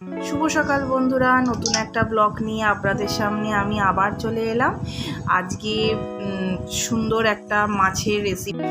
শুভ সকাল বন্ধুরা, নতুন একটা ব্লগ নিয়ে আপনাদের সামনে আমি আবার চলে এলাম। আজকে সুন্দর একটা মাছের রেসিপি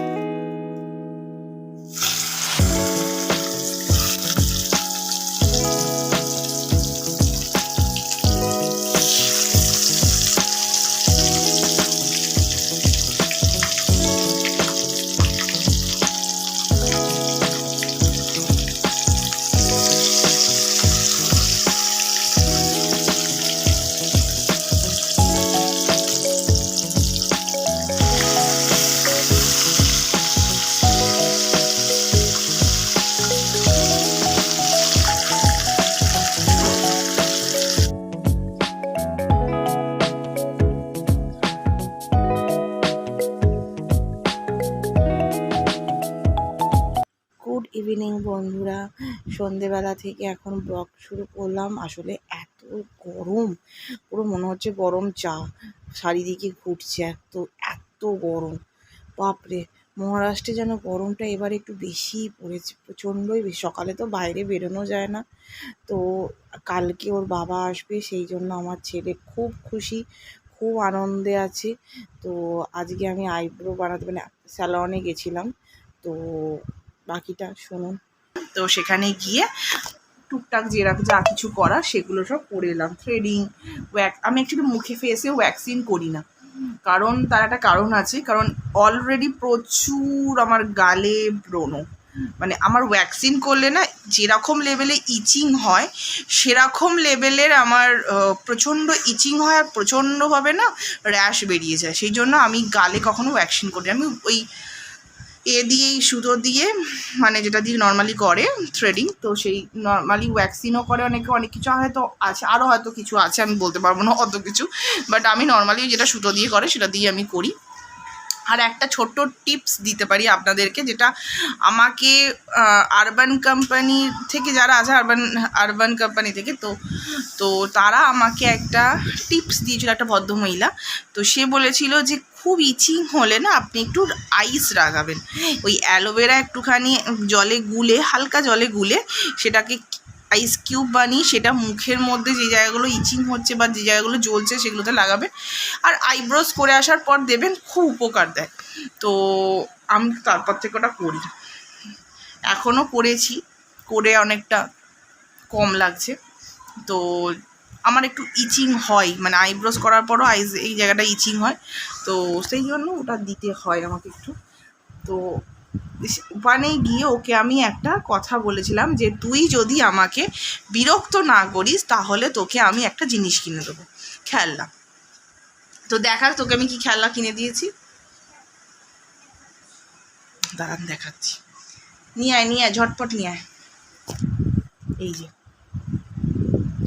সন্ধেবেলা থেকে এখন ব্লগ শুরু করলাম। আসলে এত গরম, পুরো মনে হচ্ছে গরম চা চারিদিকে ঘুরছে এত এত গরম। বাপরে, মহারাষ্ট্রে যেন গরমটা এবার একটু বেশিই পড়েছে, প্রচণ্ডই বেশি। সকালে তো বাইরে বেরোনো যায় না। তো কালকে ওর বাবা আসবে, সেই জন্য আমার ছেলে খুব খুশি, খুব আনন্দে আছে। তো আজকে আমি আইব্রো বানাতে মানে স্যালনে গেছিলাম। তো বাকিটা শুনুন। তো সেখানে গিয়ে টুকটাক যেরকম যা কিছু করা সেগুলো সব করে এলাম। থ্রেডিং ওয়্যাক্স আমি অ্যাকচুয়ালি মুখে ফেসে ওয়্যাক্সিং করি না। কারণ তার একটা কারণ আছে, কারণ অলরেডি প্রচুর আমার গালে ব্রণ। মানে আমার ওয়্যাক্সিন করলে না যেরকম লেভেলে ইচিং হয়, সেরকম লেভেলের আমার প্রচণ্ড ইচিং হয় আর প্রচণ্ডভাবে না র্যাশ বেরিয়ে যায়। সেই জন্য আমি গালে কখনো ওয়্যাক্সিন করি। আমি ওই এ দিয়েই সুতো দিয়ে মানে যেটা দিয়ে নর্মালি করে থ্রেডিং তো সেই নর্মালি ওয়্যাক্সিনও করে অনেকে, অনেক কিছু হয়তো আছে আরও হয়তো কিছু আছে, আমি বলতে পারব না অত কিছু বাট আমি নর্মালি যেটা সুতো দিয়ে করে সেটা দিয়ে আমি করি। আর একটা ছোট্ট টিপস দিতে পারি আপনাদেরকে, যেটা আমাকে আরবান কোম্পানি থেকে যারা আছে আরবান আরবান কোম্পানি থেকে, তো তো তারা আমাকে একটা টিপস দিয়েছিল, একটা ভদ্রমহিলা তো সে বলেছিল যে খুব ইচিং হলে না আপনি একটু আইস লাগাবেন ওই অ্যালোভেরা একটুখানি জলে গুলে, হালকা জলে গুলে সেটাকে আইস কিউব বানিয়ে সেটা মুখের মধ্যে যে জায়গাগুলো ইচিং হচ্ছে বা যে জায়গাগুলো জ্বলছে সেগুলোতে লাগাবেন। আর আইব্রোস করে আসার পর দেবেন, খুব উপকার দেয়। তো আমি তারপর থেকে ওটা করি এখনও করেছি, করে অনেকটা কম লাগছে। তো আমার একটু ইচিং হয় মানে আইব্রোস করার পরও আইস এই জায়গাটা ইচিং হয়। তো সেই জন্য ওটা দিতে হয় আমাকে একটু। তো ওখানে গিয়ে ওকে আমি একটা কথা বলেছিলাম যে, তুই যদি আমাকে বিরক্ত না করিস, তাহলে তোকে আমি একটা জিনিস কিনে দেবো, খেলনা। তো দেখার, তোকে আমি কি খেলনা কিনে দিয়েছি? দাঁড়ান, দেখাচ্ছি। নিয়ে আয় নিয়ে আয়, ঝটপট নিয়ে আয়। এই যে।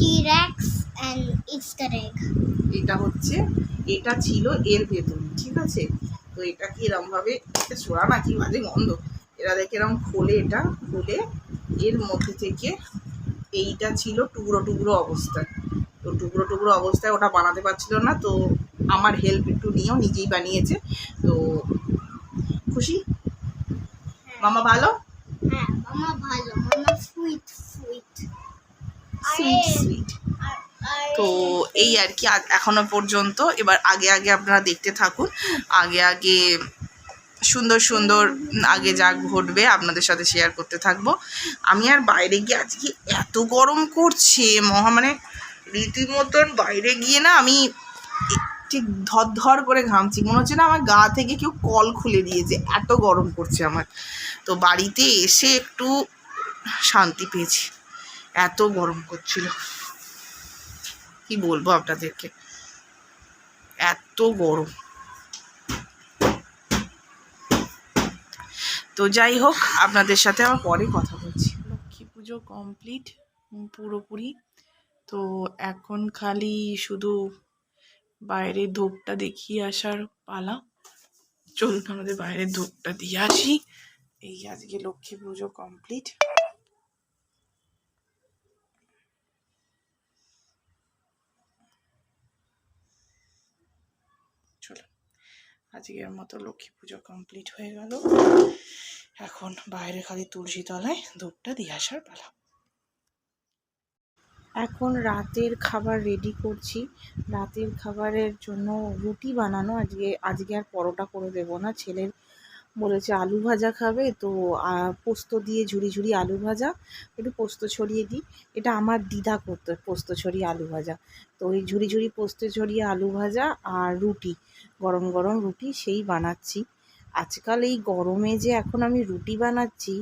T-Rex and Easter egg. এটা হচ্ছে এটা ছিল এর ভেতর ঠিক আছে? তো এটা কি এরম ভাবে এটা সোরা না কি বাজে গন্ধ? এরা দেখে এরম খোলে এটা খুলে এর মধ্যে থেকে এইটা ছিল টুকরো টুকরো অবস্থায়। তো টুকরো টুকরো অবস্থায় ওটা বানাতে পারছিল না তো আমার হেল্প একটু নিয়েও নিজেই বানিয়েছে। তো খুশি? মামা ভালো? হ্যাঁ মামা ভালো মামা সুইট সুইট সুইট সুইট তো এই আর কি আজ- এখনও পর্যন্ত। এবার আগে আগে আপনারা দেখতে থাকুন। আগে আগে সুন্দর সুন্দর, আগে যা ঘটবে আপনাদের সাথে শেয়ার করতে থাকব। আমি আর বাইরে গিয়ে আজকে এত গরম করছে, মহা মানে রীতিমতন বাইরে গিয়ে না আমি ঠিক ধর করে ঘামছি। মনে হচ্ছে না আমার গা থেকে কেউ কল খুলে দিয়েছে। এত গরম করছে আমার। তো বাড়িতে এসে একটু শান্তি পেয়েছি। এত গরম করছিল। কি বলব আপনাদেরকে? এত গরম। তো যাই হোক, আপনাদের সাথে আবার পরে কথা বলছি। লক্ষ্মী পুজো কমপ্লিট পুরোপুরি। তো এখন খালি শুধু বাইরে ধূপটা দেখিয়ে আসার পালা। চলুন আমাদের বাইরে ধূপটা দিয়ে আসি। এই আজকে লক্ষ্মী পুজো কমপ্লিট চলো আজকের মতো লক্ষ্মী পুজো কমপ্লিট হয়ে গেল। এখন বাইরে খালি তুলসী তলায় ধূপটা দিয়ে আসার পালা। এখন রাতের খাবার রেডি করছি। রাতের খাবারের জন্য রুটি বানানো। আজকে আজকে আর পরোটা করে দেবো না। ছেলের বলেছে আলু ভাজা খাবে, তো পোস্ত দিয়ে ঝুড়ি ঝুড়ি আলু ভাজা, একটু পোস্ত ছড়িয়ে দিই। এটা আমার দিদা করতো, পোস্ত ছড়িয়ে আলু ভাজা। তো ওই ঝুড়ি ঝুড়ি পোস্ত ছড়িয়ে আলু ভাজা আর রুটি, গরম গরম রুটি সেই বানাচ্ছি। আজকাল এই গরমে যে এখন আমি রুটি বানাচ্ছি,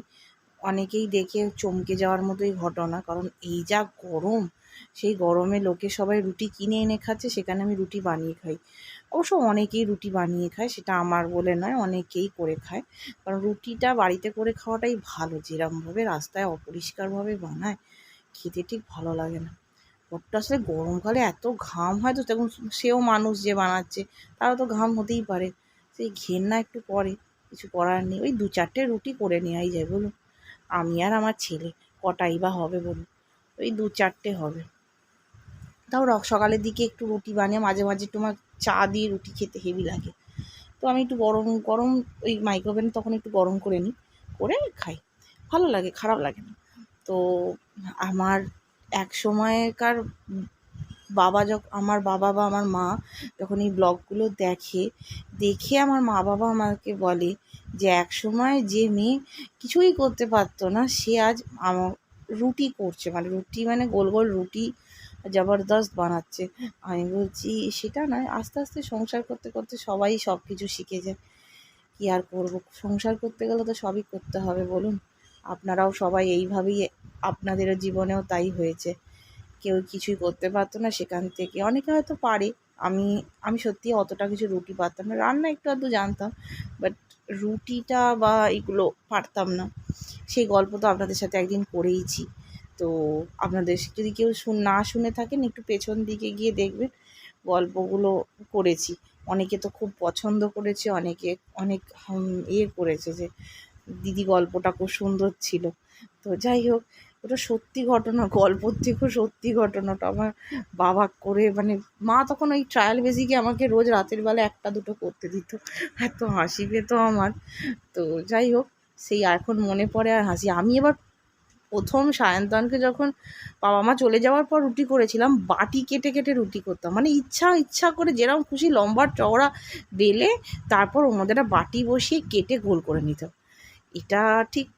অনেকেই দেখে চমকে যাওয়ার মতোই ঘটনা, কারণ এই যা গরম, সেই গরমে লোকে সবাই রুটি কিনে এনে খাচ্ছে, সেখানে আমি রুটি বানিয়ে খাই। অবশ্য অনেকেই রুটি বানিয়ে খায়, সেটা আমার বলে নয়, অনেকেই করে খায়। কারণ রুটিটা বাড়িতে করে খাওয়াটাই ভালো, যেরমভাবে রাস্তায় অপরিষ্কারভাবে বানায়, খেতে ঠিক ভালো লাগে না। বড্ড আসলে গরমকালে এত ঘাম হয় তো, তখন সেও মানুষ যে বানাচ্ছে, তারও তো ঘাম হতেই পারে। সেই ঘেন্না একটু পরে, কিছু করার নেই, ওই দু চারটে রুটি করে নেওয়াই যায়, বলুন। আমি আর আমার ছেলে, কটাই বা হবে বলুন? ওই দু চারটে হবে। তাও সকালের দিকে একটু রুটি বানিয়ে মাঝে মাঝে একটু আমার চা দিয়ে রুটি খেতে হেভি লাগে। তো আমি একটু গরম গরম ওই মাইক্রোওভেন তখন একটু গরম করে নিই, করে খাই। ভালো লাগে, খারাপ লাগে না। তো আমার এক সময়কার বাবা যখন আমার বাবা বা আমার মা যখন এই ব্লগগুলো দেখে দেখে আমার মা বাবা আমাকে বলে যে এক সময় যে মেয়ে কিছুই করতে পারতো না, সে আজ আমার রুটি করছে। মানে রুটি মানে গোল গোল রুটি জবরদস্ত বানাচ্ছে। আমি বলছি, সেটা নয়, আস্তে আস্তে সংসার করতে করতে সবাই সব কিছু শিখে যায়। কী আর করব? সংসার করতে গেলে তো সবই করতে হবে, বলুন। আপনারাও সবাই এইভাবেই আপনাদেরও জীবনেও তাই হয়েছে। কেউ কিছুই করতে পারতো না সেখান থেকে। অনেকে হয়তো পারে। আমি আমি সত্যি অতটা কিছু রুটি পারতাম না। রান্না একটু আধটু জানতাম বাট রুটিটা বা এগুলো পারতাম না। সেই গল্প তো আপনাদের সাথে একদিন করেইছি। তো আপনাদের যদি কেউ শুন, না শুনে থাকেন, একটু পেছন দিকে গিয়ে দেখবেন। গল্পগুলো করেছি। অনেকে তো খুব পছন্দ করেছে, অনেকে অনেক ইয়ে করেছে যে, দিদি গল্পটা খুব সুন্দর ছিল। তো যাই হোক, ওটা সত্যি ঘটনা, গল্পর থেকেও সত্যি ঘটনাটা। আমার বাবা করে মানে মা তখন ওই ট্রায়াল বেসিকে আমাকে রোজ রাতের বেলা একটা দুটো করতে দিত। এত হাসি পেতো আমার। তো যাই হোক, সেই এখন মনে পড়ে আর হাসি। আমি এবার প্রথম সায়ন্তনকে যখন বাবা মা চলে যাওয়ার পর রুটি করেছিলাম, বাটি কেটে কেটে রুটি করতাম। মানে ইচ্ছা ইচ্ছা করে যেরকম খুশি লম্বা চওড়া বেলে তারপর ওর মধ্যে একটা বাটি বসিয়ে কেটে গোল করে নিতাম এটা ঠিক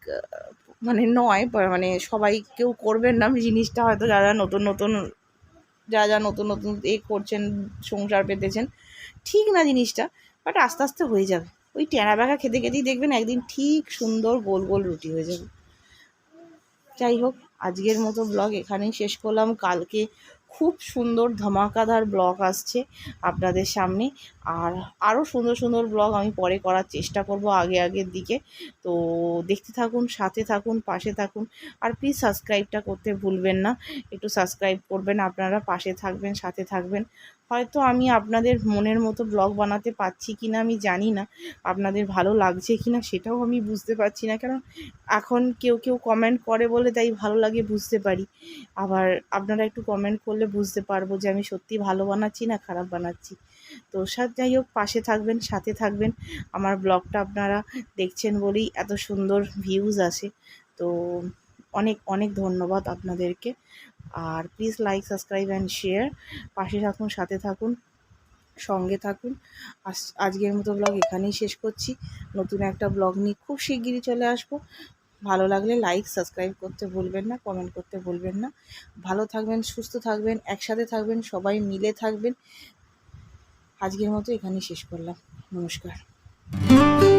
মানে নয় মানে সবাই কেউ করবেন না। জিনিসটা হয়তো যারা নতুন নতুন যা যা নতুন নতুন এ করছেন, সংসার পেতেছেন, ঠিক না জিনিসটা বাট আস্তে আস্তে হয়ে যাবে। ওই টেনা ব্যাগা খেতে, খেতেই দেখবেন একদিন ঠিক সুন্দর গোল গোল রুটি হয়ে যাবে। যাই হোক, আজকের মতো ব্লগ এখানেই শেষ করলাম। কালকে খুব সুন্দর ধমাকাধার ব্লগ আসছে আপনাদের সামনে। আর আরও সুন্দর সুন্দর ব্লগ আমি পরে করার চেষ্টা করব আগে আগের দিকে। তো দেখতে থাকুন, সাথে থাকুন, পাশে থাকুন। আর প্লিজ সাবস্ক্রাইবটা করতে ভুলবেন না। একটু সাবস্ক্রাইব করবেন, আপনারা পাশে থাকবেন, সাথে থাকবেন। হয়তো আমি আপনাদের মনের মতো ব্লগ বানাতে পারছি কি না আমি জানি না, আপনাদের ভালো লাগছে কি না সেটাও আমি বুঝতে পারছি না। কারণ এখন কেউ কেউ কমেন্ট করে বলে তাই ভালো লাগে বুঝতে পারি। আবার আপনারা একটু কমেন্ট করলে বুঝতে পারব যে আমি সত্যি ভালো বানাচ্ছি না খারাপ বানাচ্ছি। তো সাথে যাই হোক, পাশে থাকবেন, সাথে থাকবেন। আমার ব্লগটা আপনারা দেখছেন বলেই এত সুন্দর ভিউজ আসে। তো অনেক অনেক ধন্যবাদ আপনাদেরকে। আর please like subscribe and share পাশে থাকুন, সাথে থাকুন, সঙ্গে থাকুন। আজ- আজকের মতো ব্লগ এখানেই শেষ করছি। নতুন একটা ব্লগ নিয়ে খুব শিগগিরই চলে আসব। ভালো লাগলে লাইক সাবস্ক্রাইব করতে ভুলবেন না কমেন্ট করতে ভুলবেন না। ভালো থাকবেন, সুস্থ থাকবেন, একসাথে থাকবেন, সবাই মিলে থাকবেন। আজকের মতো এখানেই শেষ করলাম। নমস্কার।